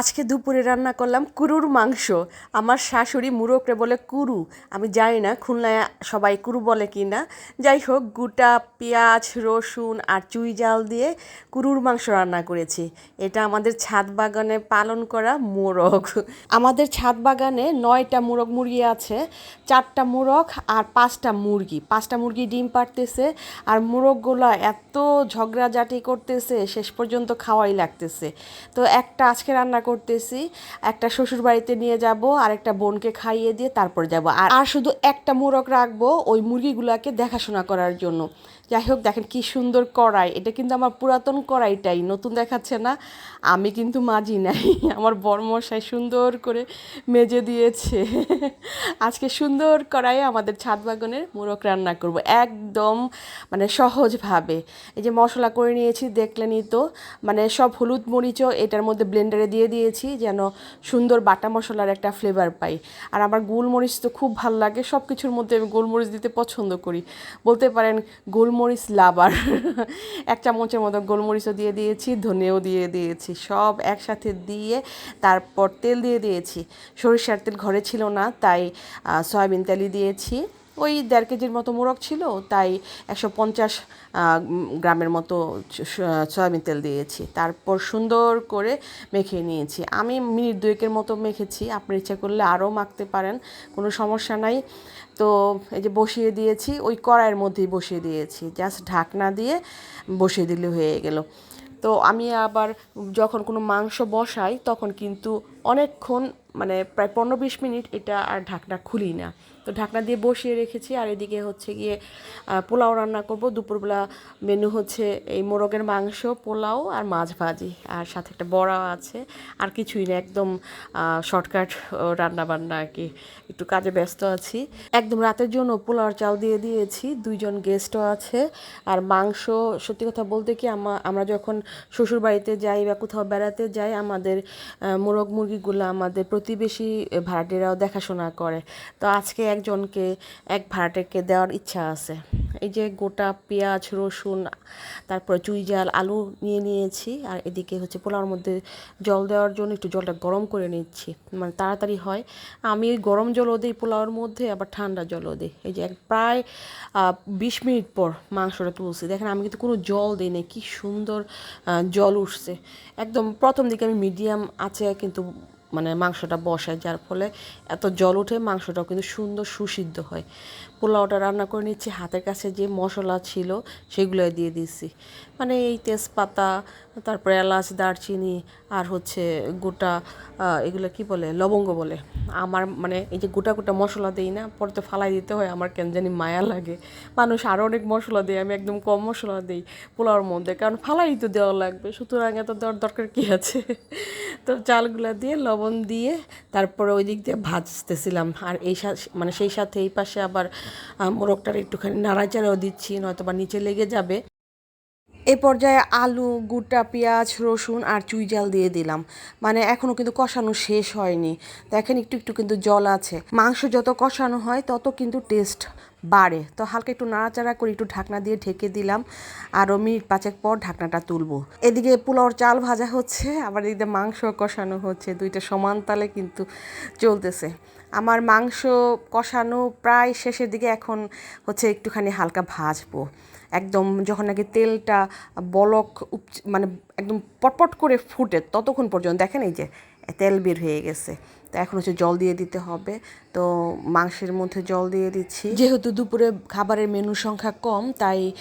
আজকে দুপুরে রান্না করলাম কুরুর মাংস। আমার শাশুড়ি মুরগরে বলে কুরু। আমি জানি না, খুলনায় সবাই কুরু বলে কি না যাই হোক, গোটা পেঁয়াজ, রসুন আর চুই জাল দিয়ে কুরুর মাংস রান্না করেছি। এটা আমাদের ছাদ বাগানে পালন করা মোরগ। আমাদের ছাদ বাগানে নয়টা মোরগ মুরগি আছে, চারটা মোরগ আর পাঁচটা মুরগি। পাঁচটা মুরগি ডিম পাড়তেছে আর মোরগগুলো এত ঝগড়াঝাটি করতেছে, শেষ পর্যন্ত খাওয়াই লাগতেছে। তো একটা আজকে রান্না করতেছি। একটা শ্বশুর বাড়িতে নিয়ে যাব আর একটা বোনকে খাইয়ে দিয়ে তারপর যাব। আর শুধু একটা মোরগ রাখব ওই মুরগিগুলোকে দেখাশোনা করার জন্য। যাই হোক, দেখেন কি সুন্দর কড়াই। এটা কিন্তু আমার পুরাতন কড়াইটাই, নতুন দেখাচ্ছে না। আমি কিন্তু মাজি নাই, আমার বরমশাই সুন্দর করে মেজে দিয়েছে। আজকে সুন্দর কড়াইয়ে আমাদের ছাদ বাগানের মোরগ রান্না করব, একদম মানে সহজভাবে। এই যে মশলা করে নিয়েছি দেখলেনই তো মানে সব হলুদ মরিচও এটার মধ্যে ব্লেন্ডারে দিয়ে দিয়েছি, যেন সুন্দর বাটা মশলার একটা ফ্লেভার পাই। আর আমার গোলমরিচ তো খুব ভালো লাগে সব কিছুর মধ্যে আমি গোলমরিচ দিতে পছন্দ করি। বলতে পারেন গোলমরিচ লাভার। এক চামচের মতো গোলমরিচও দিয়ে দিয়েছি, ধনেও দিয়ে দিয়েছি, সব একসাথে দিয়ে তারপর তেল দিয়ে দিয়েছি। সরিষার তেল ঘরে ছিল না, তাই সয়াবিন তেলই দিয়েছি। ওই দেড় কেজির মতো মোরগ ছিল, তাই একশো পঞ্চাশ গ্রামের মতো সয়াবিন তেল দিয়েছি। তারপর সুন্দর করে মেখে নিয়েছি। আমি মিনিট দুয়েকের মতো মেখেছি, আপনার ইচ্ছা করলে আরও মাখতে পারেন, কোনো সমস্যা নাই। তো এই যে বসিয়ে দিয়েছি, ওই কড়াইয়ের মধ্যেই বসিয়ে দিয়েছি, জাস্ট ঢাকনা দিয়ে বসিয়ে দিলে হয়ে গেল। তো আমি আবার যখন কোনো মাংস বসাই, তখন কিন্তু অনেকক্ষণ মানে প্রায় পনেরো বিশ মিনিট এটা আর ঢাকনা খুলি না। তো ঢাকনা দিয়ে বসিয়ে রেখেছি। আর এদিকে হচ্ছে গিয়ে পোলাও রান্না করব। দুপুরবেলা মেনু হচ্ছে এই মোরগের মাংস, পোলাও আর মাছ ভাজি। আর সাথে একটা বড়া আছে। আর কিছুই না, একদম শর্টকাট রান্না বান্না আর কি। একটু কাজে ব্যস্ত আছি। একদম রাতের জন্য পোলাওর চাল দিয়ে দিয়েছি। দুইজন গেস্টও আছে। আর মাংস, সত্যি কথা বলতে কি, আমা- আমরা যখন শ্বশুর বাড়িতে যাই বা কোথাও বেড়াতে যাই, আমাদের মোরগ মুরগিগুলো আমাদের প্রতিবেশী ভাড়াটিরাও দেখাশোনা করে। তো আজকে একজনকে, এক ভাড়াটেকে দেওয়ার ইচ্ছা আছে। এই যে গোটা পেঁয়াজ, রসুন, তারপরে চুই জাল, আলু নিয়ে নিয়েছি আর এদিকে হচ্ছে পোলাওর মধ্যে জল দেওয়ার জন্য একটু জলটা গরম করে নিচ্ছি। মানে তাড়াতাড়ি হয়। আমি গরম জলও দিই পোলাওর মধ্যে, আবার ঠান্ডা জলও দিই। এই যে প্রায় বিশ মিনিট পর মাংসটা তুলছি। দেখেন, আমি কিন্তু কোনো জল দিই না কি সুন্দর জল উঠছে। একদম প্রথম দিকে আমি মিডিয়াম আছে কিন্তু মানে মাংসটা বসায়, যার ফলে এত জল উঠে মাংসটাও কিন্তু সুন্দর সুসিদ্ধ হয়। পোলাওটা রান্না করে নিচ্ছি, হাতের কাছে যে মশলা ছিল সেগুলো দিয়ে দিচ্ছি। মানে এই তেজপাতা, তারপরে এলাচ, দারচিনি আর হচ্ছে গোটা এগুলো কি বলে, লবঙ্গ বলে। আমার মানে এই যে গোটা গোটা মশলা দিই না, পরে তো ফালাই দিতে হয়, আমার কেন জানি মায়া লাগে। মানুষ আরও অনেক মশলা দেয়, আমি একদম কম মশলা দিই পোলাওর মধ্যে, কারণ ফালাই তো দেওয়া লাগবে, সুতরাং এত দেওয়ার দরকার কী আছে? তো চালগুলো দিয়ে লবণ দিয়ে তারপরে ওই দিক দিয়ে ভাজতেছিলাম। আর এই মানে সেই সাথে এই পাশে আবার মোরগটার একটুখানি নাড়াচাড়াও দিচ্ছি নয়তো বা নিচে লেগে যাবে। এ পর্যায়ে আলু, গুটা পেঁয়াজ, রসুন আর চুই জাল দিয়ে দিলাম। মানে এখনও কিন্তু কষানো শেষ হয়নি। দেখেন একটু একটু কিন্তু জল আছে। মাংস যত কষানো হয় তত কিন্তু টেস্ট বাড়ে। তো হালকা একটু নাড়াচাড়া করে একটু ঢাকনা দিয়ে ঢেকে দিলাম আরও মিনিট পাঁচেক পর ঢাকনাটা তুলবো। এদিকে পোলাওর চাল ভাজা হচ্ছে, আবার এদিকে মাংস কষানো হচ্ছে। দুইটা সমান তালে কিন্তু চলতেছে। আমার মাংস কষানো প্রায় শেষের দিকে এখন হচ্ছে একটুখানি হালকা ভাজবো। একদম যখন নাকি তেলটা বলক মানে একদম পটপট করে ফুটে ততক্ষণ পর্যন্ত। দেখেন এই যে তেল বের হয়ে গেছে। তো এখন হচ্ছে জল দিয়ে দিতে হবে। তো মাংসের মধ্যে জল দিয়ে দিচ্ছি। যেহেতু দুপুরে খাবারের মেনু সংখ্যা কম, তাই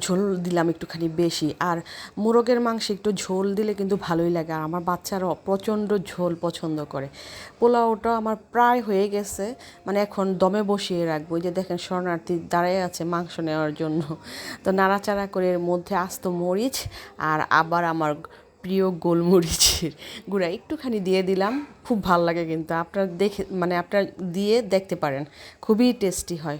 ঝোল দিলাম একটুখানি বেশি। আর মোরগের মাংসে একটু ঝোল দিলে কিন্তু ভালোই লাগে। আর আমার বাচ্চারা প্রচণ্ড ঝোল পছন্দ করে। পোলাওটা আমার প্রায় হয়ে গেছে। মানে এখন দমে বসিয়ে রাখব। যে দেখেন শরণার্থী দাঁড়ায় আছে মাংস নেওয়ার জন্য। তো নাড়াচাড়া করে এর মধ্যে আস্ত মরিচ আর আবার আমার প্রিয় গোলমরিচের গুঁড়া একটুখানি দিয়ে দিলাম। খুব ভালো লাগে কিন্তু। আপনার দেখে মানে আপনার দিয়ে দেখতে পারেন। খুবই টেস্টি হয়।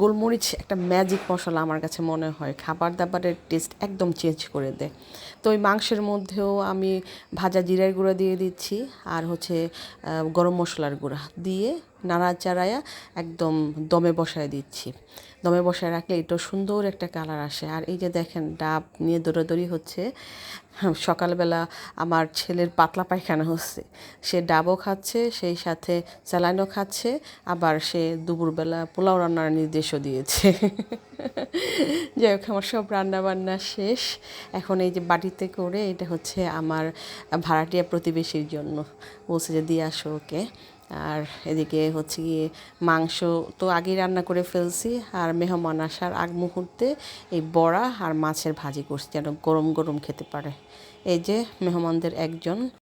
গোলমরিচ, একটা ম্যাজিক মশলা আমার কাছে মনে হয়। খাবার দাবারের টেস্ট একদম চেঞ্জ করে দেয়। তো ওই মাংসের মধ্যেও আমি ভাজা জিরার গুঁড়া দিয়ে দিচ্ছি আর হচ্ছে গরম মশলার গুঁড়া। দিয়ে নাড়াচাড়ায়া একদম দমে বসায় দিচ্ছি। দমে বসায় রাখলে এটা সুন্দর একটা কালার আসে। আর এই যে দেখেন, ডাব নিয়ে দৌড়াদৌড়ি হচ্ছে। সকালবেলা আমার ছেলের পাতলা পায়খানা হচ্ছে। সে ডাবও খাচ্ছে, সেই সাথে স্যালাইনও খাচ্ছে, আবার সে দুপুরবেলা পোলাও রান্নার নির্দেশও দিয়েছে। যাই হোক, আমার সব রান্নাবান্না শেষ। এখন এই যে বাটিতে করে এটা হচ্ছে আমার ভাড়াটিয়া প্রতিবেশীর জন্য। বলছে যে, দিয়ে আসো ওকে। আর এদিকে হচ্ছে গিয়ে মাংস তো আগেই রান্না করে ফেলছি, আর মেহমান আসার আগ মুহূর্তে এই বড়া আর মাছের ভাজি করছি, যেন গরম গরম খেতে পারে। এই যে, মেহমানদের একজন।